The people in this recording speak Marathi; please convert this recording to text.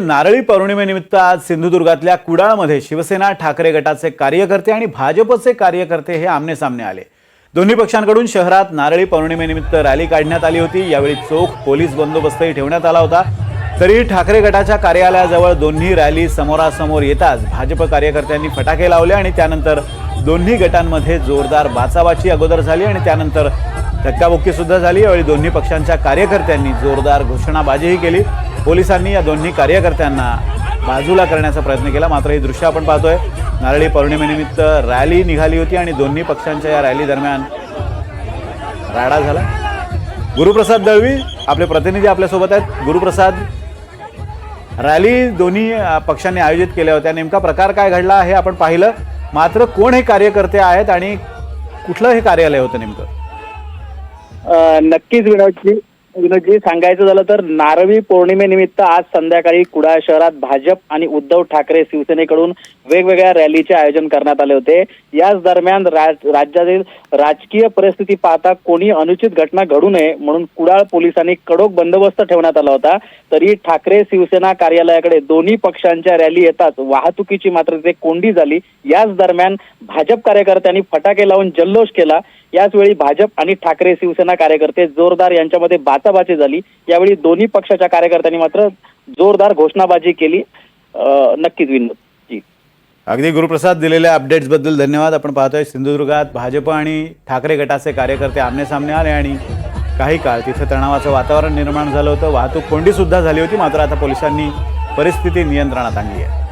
नारळी पौर्णिमेनिमित्त आज सिंधुदुर्गातल्या कुडाळमध्ये शिवसेना ठाकरे गटाचे कार्यकर्ते आणि भाजपचे कार्यकर्ते हे आमने सामने आले. दोन्ही पक्षांकडून शहरात नारळी पौर्णिमेनिमित्त रॅली काढण्यात आली होती. यावेळी चोख पोलीस बंदोबस्तही ठेवण्यात आला होता. तरीही ठाकरे गटाच्या कार्यालयाजवळ दोन्ही रॅली समोरासमोर येताच भाजप कार्यकर्त्यांनी फटाके लावले आणि त्यानंतर दोन्ही गटांमध्ये जोरदार बाचाबाची अगोदर झाली आणि त्यानंतर धक्काबुक्की सुद्धा झाली. यावेळी दोन्ही पक्षांच्या कार्यकर्त्यांनी जोरदार घोषणाबाजीही केली. पोलिसांनी या दोन्ही कार्यकर्त्यांना बाजूला करण्याचा प्रयत्न केला. मात्र ही दृश्य आपण पाहतोय. नारळी पौर्णिमेनिमित्त रॅली निघाली होती आणि दोन्ही पक्षांच्या या रॅली दरम्यान राडा झाला. गुरुप्रसाद दळवी आपले प्रतिनिधी आपल्यासोबत आहेत. गुरुप्रसाद रॅली दोन्ही पक्षांनी आयोजित केल्या होत्या. नेमका प्रकार काय घडला हे आपण पाहिलं. मात्र कोण हे कार्यकर्ते आहेत आणि कुठलं हे कार्यालय होतं नेमकं? नक्कीच विनोदजी विनोदजी सांगायचं झालं तर नारवी पौर्णिमेनिमित्त आज संध्याकाळी कुडाळ शहरात भाजप आणि उद्धव ठाकरे शिवसेनेकडून वेगवेगळ्या रॅलीचे आयोजन करण्यात आले होते. याच दरम्यान राज- राज्यातील राजकीय परिस्थिती पाहता कोणी अनुचित घटना घडू नये म्हणून कुडाळ पोलिसांनी कडक बंदोबस्त ठेवण्यात आला होता. तरी ठाकरे शिवसेना कार्यालयाकडे दोन्ही पक्षांच्या रॅली येताच वाहतुकीची मात्र ते कोंडी झाली. याच दरम्यान भाजप कार्यकर्त्यांनी फटाके लावून जल्लोष केला. याच वेळी भाजप आणि ठाकरे शिवसेना कार्यकर्ते जोरदार यांच्यामध्ये बाचाबाची झाली. यावेळी दोन्ही पक्षाच्या कार्यकर्त्यांनी मात्र जोरदार घोषणाबाजी केली. नक्कीच विनोद. अगदी गुरुप्रसाद दिलेल्या अपडेट्सबद्दल धन्यवाद. आपण पाहतोय सिंधुदुर्गात भाजप आणि ठाकरे गटाचे कार्यकर्ते आमने सामने आले आणि काही काळ तिथे तणावाचं वातावरण निर्माण झालं होतं. वाहतूक कोंडी सुद्धा झाली होती मात्र आता पोलिसांनी परिस्थिती नियंत्रणात आणली आहे.